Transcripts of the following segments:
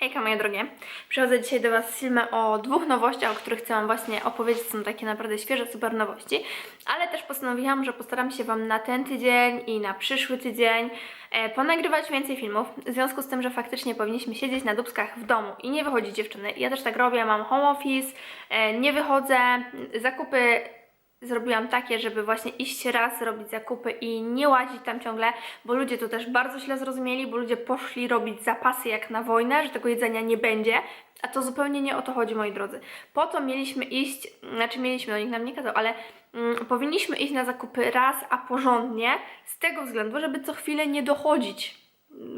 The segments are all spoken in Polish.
Hejka moje drogie, przychodzę dzisiaj do Was z filmem o dwóch nowościach, o których chcę Wam właśnie opowiedzieć, są takie naprawdę świeże, super nowości, ale też postanowiłam, że postaram się Wam na ten tydzień i na przyszły tydzień e, ponagrywać więcej filmów, w związku z tym, że faktycznie powinniśmy siedzieć na dubskach w domu i nie wychodzić dziewczyny. Ja też tak robię, mam home office, e, nie wychodzę, zakupy zrobiłam takie, żeby właśnie iść raz, robić zakupy i nie łazić tam ciągle, bo ludzie to też bardzo źle zrozumieli, bo ludzie poszli robić zapasy jak na wojnę, że tego jedzenia nie będzie, a to zupełnie nie o to chodzi, moi drodzy. Po to mieliśmy iść, znaczy mieliśmy, no nikt nam nie kazał, ale mm, powinniśmy iść na zakupy raz, a porządnie, z tego względu, żeby co chwilę nie dochodzić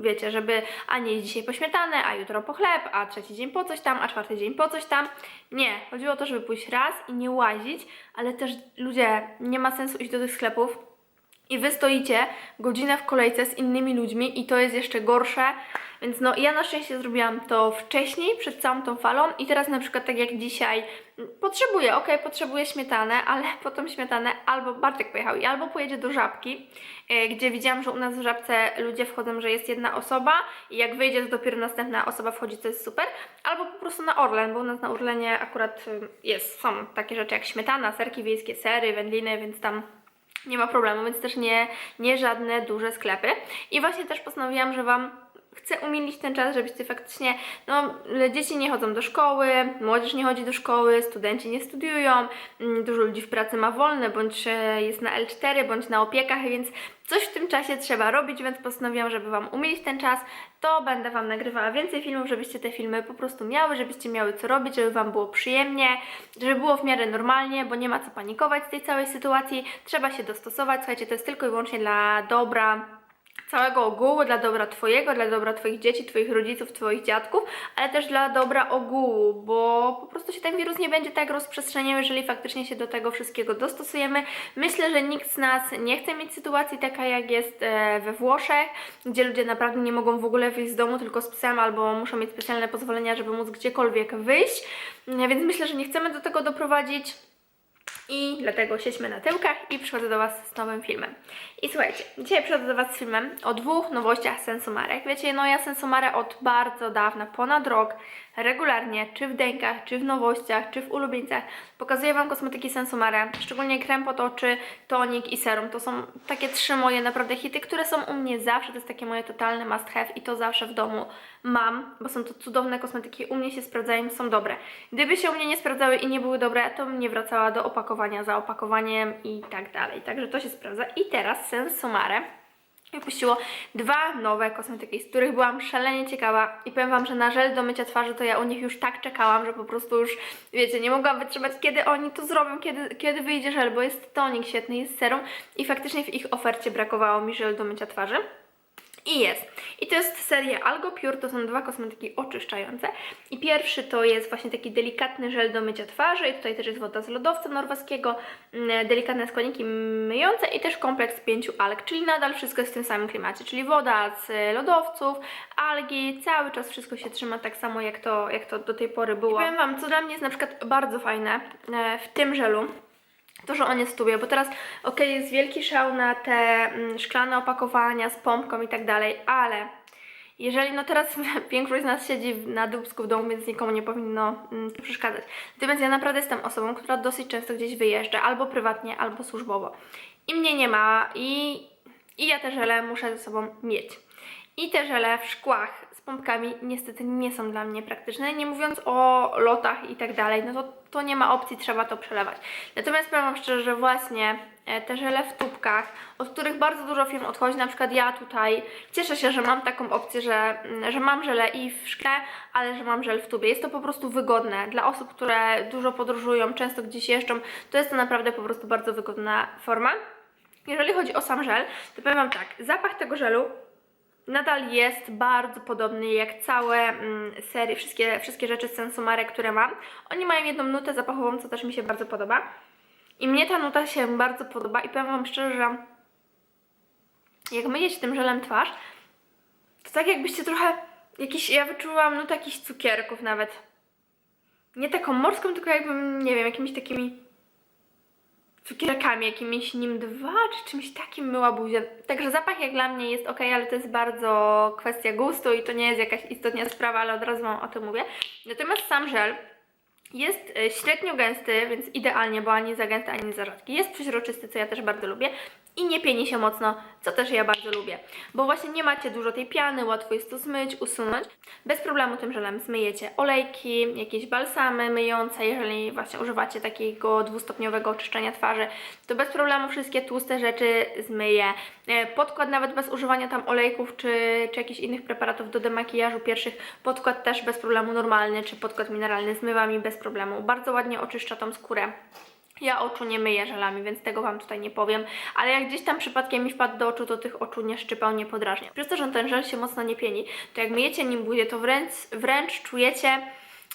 wiecie, żeby a nie dzisiaj po śmietanę, a jutro po chleb, a trzeci dzień po coś tam, a czwarty dzień po coś tam. Nie, chodziło o to, żeby pójść raz i nie łazić, ale też ludzie, nie ma sensu iść do tych sklepów i wy stoicie godzinę w kolejce z innymi ludźmi i to jest jeszcze gorsze. Więc no ja na szczęście zrobiłam to wcześniej, przed całą tą falą i teraz na przykład tak jak dzisiaj mm, potrzebuję, ok, potrzebuję śmietanę, ale po tą śmietanę albo Bartek pojechał i albo pojedzie do Żabki, e, gdzie widziałam, że u nas w Żabce ludzie wchodzą, że jest jedna osoba i jak wyjdzie to dopiero następna osoba wchodzi, to jest super, albo po prostu na Orlen, bo u nas na Orlenie akurat y, jest, są takie rzeczy jak śmietana, serki wiejskie, sery, wędliny, więc tam nie ma problemu, więc też nie, nie żadne duże sklepy. I właśnie też postanowiłam, że Wam chcę umilić ten czas, żebyście faktycznie, no dzieci nie chodzą do szkoły, młodzież nie chodzi do szkoły, studenci nie studiują, mm, dużo ludzi w pracy ma wolne, bądź e, jest na L4, bądź na opiekach, więc coś w tym czasie trzeba robić, więc postanowiłam, żeby Wam umilić ten czas, to będę Wam nagrywała więcej filmów, żebyście te filmy po prostu miały, żebyście miały co robić, żeby Wam było przyjemnie, żeby było w miarę normalnie, bo nie ma co panikować z tej całej sytuacji, trzeba się dostosować, słuchajcie, to jest tylko i wyłącznie dla dobra całego ogółu, dla dobra Twojego, dla dobra Twoich dzieci, Twoich rodziców, Twoich dziadków, ale też dla dobra ogółu, bo po prostu się ten wirus nie będzie tak rozprzestrzeniał, jeżeli faktycznie się do tego wszystkiego dostosujemy. Myślę, że nikt z nas nie chce mieć sytuacji taka, jak jest e, we Włoszech, gdzie ludzie naprawdę nie mogą w ogóle wyjść z domu tylko z psem, albo muszą mieć specjalne pozwolenia, żeby móc gdziekolwiek wyjść, E, więc myślę, że nie chcemy do tego doprowadzić. I dlatego siedźmy na tyłkach i przychodzę do Was z nowym filmem. I słuchajcie, dzisiaj przychodzę do Was z filmem o dwóch nowościach sensumarek. Wiecie, no ja sensumarę od bardzo dawna, ponad rok, regularnie, czy w dękach, czy w nowościach, czy w ulubieńcach, pokazuję Wam kosmetyki sensumarę, szczególnie krem pod oczy, tonik i serum. To są takie trzy moje naprawdę hity, które są u mnie zawsze, to jest takie moje totalne must have i to zawsze w domu mam, bo są to cudowne kosmetyki, u mnie się sprawdzają, są dobre. Gdyby się u mnie nie sprawdzały i nie były dobre, to bym nie wracała do opakowania za opakowaniem i tak dalej. Także to się sprawdza. I teraz Sensumare wypuściło dwa nowe kosmetyki, z których byłam szalenie ciekawa i powiem Wam, że na żel do mycia twarzy to ja u nich już tak czekałam, że po prostu już, wiecie, nie mogłam wytrzymać, kiedy oni to zrobią, kiedy, kiedy wyjdzie żel, bo jest tonik świetny, jest serum i faktycznie w ich ofercie brakowało mi żel do mycia twarzy. I jest. I to jest seria Algo Pure, to są dwa kosmetyki oczyszczające. I pierwszy to jest właśnie taki delikatny żel do mycia twarzy i tutaj też jest woda z lodowca norweskiego, mm, delikatne składniki myjące i też kompleks pięciu alg, czyli nadal wszystko jest w tym samym klimacie, czyli woda z lodowców, algi, cały czas wszystko się trzyma tak samo jak to, jak to do tej pory było. I powiem Wam, co dla mnie jest na przykład bardzo fajne e, w tym żelu, to, że on jest tubie, bo teraz ok, jest wielki szał na te mm, szklane opakowania z pompką i tak dalej, ale jeżeli, no teraz większość z nas siedzi na dubsku w domu, więc nikomu nie powinno mm, to przeszkadzać. Natomiast ja naprawdę jestem osobą, która dosyć często gdzieś wyjeżdża, albo prywatnie, albo służbowo. I mnie nie ma i, i ja te żele muszę ze sobą mieć. I te żele w szkłach z pompkami niestety nie są dla mnie praktyczne, nie mówiąc o lotach i tak dalej, no to, to nie ma opcji, trzeba to przelewać. Natomiast powiem Wam szczerze, że właśnie e, te żele w tubkach, od których bardzo dużo firm odchodzi, na przykład ja tutaj cieszę się, że mam taką opcję, że, mm, że mam żele i w szkle, ale że mam żel w tubie. Jest to po prostu wygodne dla osób, które dużo podróżują, często gdzieś jeżdżą, to jest to naprawdę po prostu bardzo wygodna forma. Jeżeli chodzi o sam żel, to powiem Wam tak, zapach tego żelu nadal jest bardzo podobny jak całe mm, serie, wszystkie, wszystkie rzeczy z Sensumare, które mam. Oni mają jedną nutę zapachową, co też mi się bardzo podoba. I mnie ta nuta się bardzo podoba i powiem Wam szczerze, że jak myjecie tym żelem twarz, to tak jakbyście trochę jakiś, ja wyczułam nutę jakichś cukierków nawet. Nie taką morską, tylko jakbym, nie wiem, jakimiś takimi cukierkami, jakimiś nim dwa, czy czymś takim myła buzię. Także zapach jak dla mnie jest ok, ale to jest bardzo kwestia gustu i to nie jest jakaś istotna sprawa, ale od razu Wam o tym mówię. Natomiast sam żel jest e, średnio gęsty, więc idealnie, bo ani za gęsty, ani za rzadki. Jest przeźroczysty, co ja też bardzo lubię. I nie pieni się mocno, co też ja bardzo lubię. Bo właśnie nie macie dużo tej piany, łatwo jest to zmyć, usunąć. Bez problemu tym żelem zmyjecie olejki, jakieś balsamy myjące, jeżeli właśnie używacie takiego dwustopniowego oczyszczenia twarzy, to bez problemu wszystkie tłuste rzeczy zmyje. Podkład nawet bez używania tam olejków czy, czy jakichś innych preparatów do demakijażu pierwszych, podkład też bez problemu normalny, czy podkład mineralny zmywa mi bez problemu. Bardzo ładnie oczyszcza tą skórę. Ja oczu nie myję żelami, więc tego Wam tutaj nie powiem, ale jak gdzieś tam przypadkiem mi wpadł do oczu, to tych oczu nie szczypał, nie podrażnia. Przez to, że ten żel się mocno nie pieni, to jak myjecie nim buzię, to wręcz, wręcz czujecie,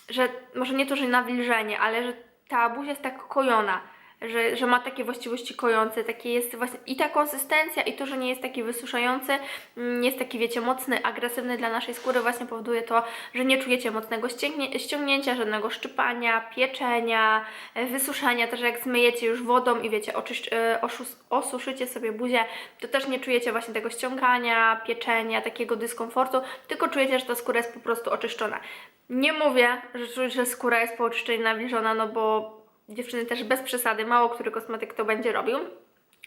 że może nie to, że nawilżenie, ale że ta buzia jest tak kojona, że, że ma takie właściwości kojące, takie jest właśnie i ta konsystencja i to, że nie jest taki wysuszający, mm, nie jest taki, wiecie, mocny, agresywny dla naszej skóry, właśnie powoduje to, że nie czujecie mocnego ściągnięcia, żadnego szczypania, pieczenia, e, wysuszania, też jak zmyjecie już wodą i wiecie, e, osuszycie sobie buzię, to też nie czujecie właśnie tego ściągania, pieczenia, takiego dyskomfortu, tylko czujecie, że ta skóra jest po prostu oczyszczona. Nie mówię, że, że skóra jest po oczyszczeniu nawilżona, no bo dziewczyny też bez przesady, mało który kosmetyk to będzie robił,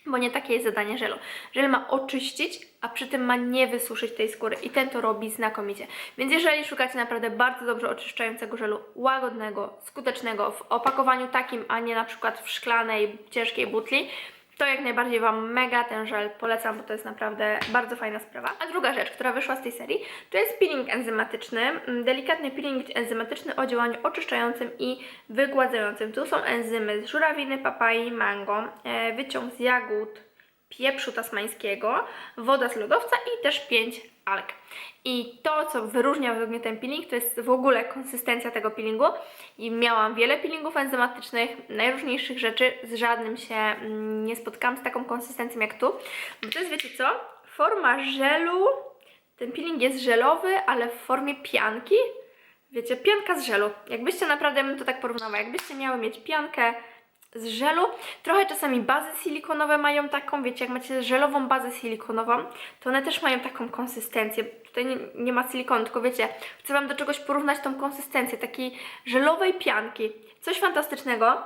bo nie takie jest zadanie żelu. Żel ma oczyścić, a przy tym ma nie wysuszyć tej skóry i ten to robi znakomicie. Więc jeżeli szukacie naprawdę bardzo dobrze oczyszczającego żelu, łagodnego, skutecznego w opakowaniu takim, a nie na przykład w szklanej, ciężkiej butli, to jak najbardziej Wam mega ten żel polecam, bo to jest naprawdę bardzo fajna sprawa. A druga rzecz, która wyszła z tej serii, to jest peeling enzymatyczny. Mm, Delikatny peeling enzymatyczny o działaniu oczyszczającym i wygładzającym. Tu są enzymy z żurawiny, papai, mango, e, wyciąg z jagód, pieprzu tasmańskiego, woda z lodowca i też 5 alg. I to, co wyróżnia według mnie ten peeling, to jest w ogóle konsystencja tego peelingu. I miałam wiele peelingów enzymatycznych, najróżniejszych rzeczy, z żadnym się mm, nie spotkałam z taką konsystencją jak tu. Bo to jest, wiecie co, forma żelu, ten peeling jest żelowy, ale w formie pianki. Wiecie, pianka z żelu. Jakbyście naprawdę, bym to tak porównała, jakbyście miały mieć piankę z żelu. Trochę czasami bazy silikonowe mają taką, wiecie, jak macie żelową bazę silikonową, to one też mają taką konsystencję. Tutaj nie, nie ma silikonu, tylko wiecie, chcę Wam do czegoś porównać tą konsystencję, takiej żelowej pianki. Coś fantastycznego.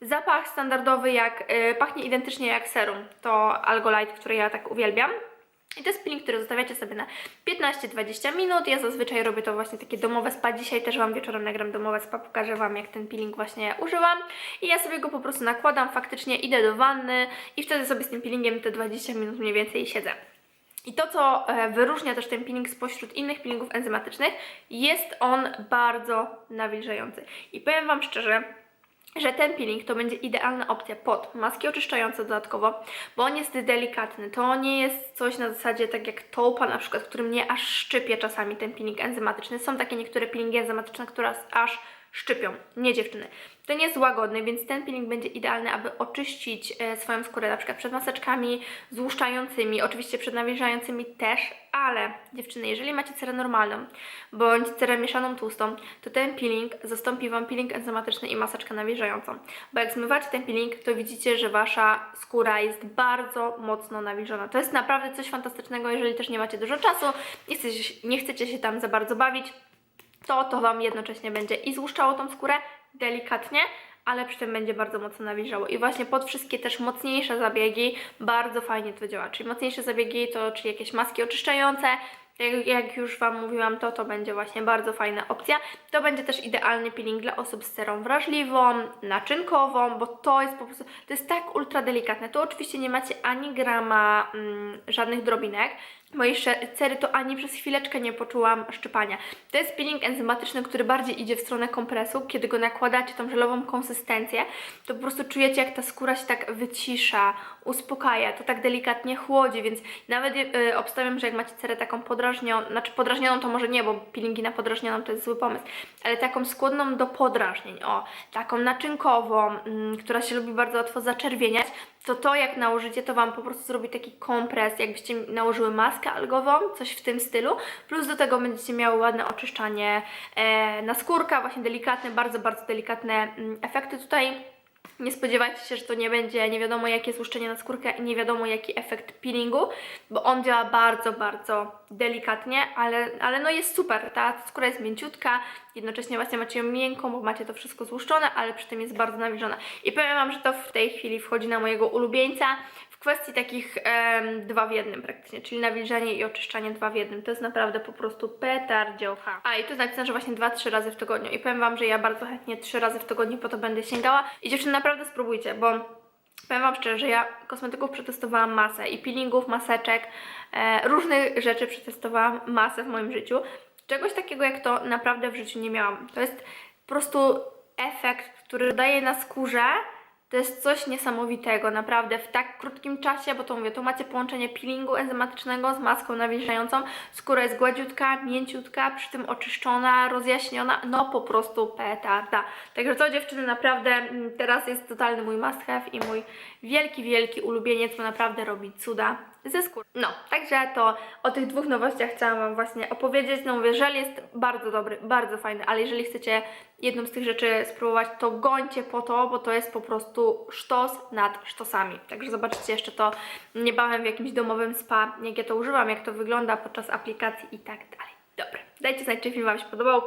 Zapach standardowy, jak y, pachnie identycznie jak serum. To Algolite, który ja tak uwielbiam. I to jest peeling, który zostawiacie sobie na 15-20 minut. Ja zazwyczaj robię to właśnie takie domowe spa. Dzisiaj też Wam wieczorem nagram domowe spa, pokażę Wam jak ten peeling właśnie używam. I ja sobie go po prostu nakładam, faktycznie idę do wanny i wtedy sobie z tym peelingiem te 20 minut mniej więcej siedzę. I to, co e, wyróżnia też ten peeling spośród innych peelingów enzymatycznych, jest on bardzo nawilżający. I powiem Wam szczerze, że ten peeling to będzie idealna opcja pod maski oczyszczające dodatkowo, bo on jest delikatny. To nie jest coś na zasadzie tak jak taupa na przykład, który mnie aż szczypie czasami ten peeling enzymatyczny. Są takie niektóre peelingi enzymatyczne, które aż szczypią. Nie dziewczyny. To nie jest łagodny, więc ten peeling będzie idealny, aby oczyścić e, swoją skórę na przykład przed maseczkami złuszczającymi, oczywiście przed nawilżającymi też, ale dziewczyny, jeżeli macie cerę normalną bądź cerę mieszaną tłustą, to ten peeling zastąpi Wam peeling enzymatyczny i maseczkę nawilżającą. Bo jak zmywacie ten peeling, to widzicie, że Wasza skóra jest bardzo mocno nawilżona. To jest naprawdę coś fantastycznego, jeżeli też nie macie dużo czasu, nie chcecie, nie chcecie się tam za bardzo bawić, to to Wam jednocześnie będzie i złuszczało tą skórę delikatnie, ale przy tym będzie bardzo mocno nawilżało. I właśnie pod wszystkie też mocniejsze zabiegi bardzo fajnie to działa. Czyli mocniejsze zabiegi to czyli jakieś maski oczyszczające, jak, jak już Wam mówiłam, to to będzie właśnie bardzo fajna opcja. To będzie też idealny peeling dla osób z cerą wrażliwą, naczynkową, bo to jest po prostu, to jest tak ultra delikatne. Tu oczywiście nie macie ani grama mm, żadnych drobinek, Mojej cery to ani przez chwileczkę nie poczułam szczypania. To jest peeling enzymatyczny, który bardziej idzie w stronę kompresu. Kiedy go nakładacie, tą żelową konsystencję, to po prostu czujecie, jak ta skóra się tak wycisza, uspokaja, to tak delikatnie chłodzi, więc nawet yy, obstawiam, że jak macie cerę taką podrażnioną, znaczy podrażnioną to może nie, bo peelingi na podrażnioną to jest zły pomysł, ale taką skłonną do podrażnień, o, taką naczynkową, mm, która się lubi bardzo łatwo zaczerwieniać, to to jak nałożycie, to Wam po prostu zrobi taki kompres, jakbyście nałożyły maskę algową, coś w tym stylu, plus do tego będziecie miały ładne oczyszczanie e, na skórka, właśnie delikatne, bardzo, bardzo delikatne mm, efekty tutaj Nie spodziewajcie się, że to nie będzie nie wiadomo jakie złuszczenie na skórkę i nie wiadomo jaki efekt peelingu, bo on działa bardzo, bardzo delikatnie, ale, ale no jest super. Ta skóra jest mięciutka, jednocześnie właśnie macie ją miękką, bo macie to wszystko złuszczone, ale przy tym jest bardzo nawilżona. I powiem Wam, że to w tej chwili wchodzi na mojego ulubieńca w kwestii takich em, dwa w jednym praktycznie, czyli nawilżanie i oczyszczanie dwa w jednym. To jest naprawdę po prostu petardziocha. A i tu jest napisane, że właśnie dwa, trzy razy w tygodniu. I powiem Wam, że ja bardzo chętnie trzy razy w tygodniu po to będę sięgała. I dziewczyny, naprawdę spróbujcie, bo powiem Wam szczerze, że ja kosmetyków przetestowałam masę i peelingów, maseczek, e, różnych rzeczy przetestowałam masę w moim życiu. Czegoś takiego jak to naprawdę w życiu nie miałam. To jest po prostu efekt, który daje na skórze to jest coś niesamowitego, naprawdę w tak krótkim czasie, bo to mówię, tu macie połączenie peelingu enzymatycznego z maską nawilżającą, skóra jest gładziutka, mięciutka, przy tym oczyszczona, rozjaśniona, no po prostu petarda. Także to dziewczyny naprawdę mm, teraz jest totalny mój must have i mój wielki, wielki ulubieniec, bo naprawdę robi cuda ze skóry. No, także to o tych dwóch nowościach chciałam Wam właśnie opowiedzieć. No mówię, żel jest bardzo dobry, bardzo fajny, ale jeżeli chcecie jedną z tych rzeczy spróbować, to gońcie po to, bo to jest po prostu sztos nad sztosami. Także zobaczycie jeszcze to niebawem w jakimś domowym spa, jak ja to używam, jak to wygląda podczas aplikacji i tak dalej. Dobra, dajcie znać, czy film Wam się podobał.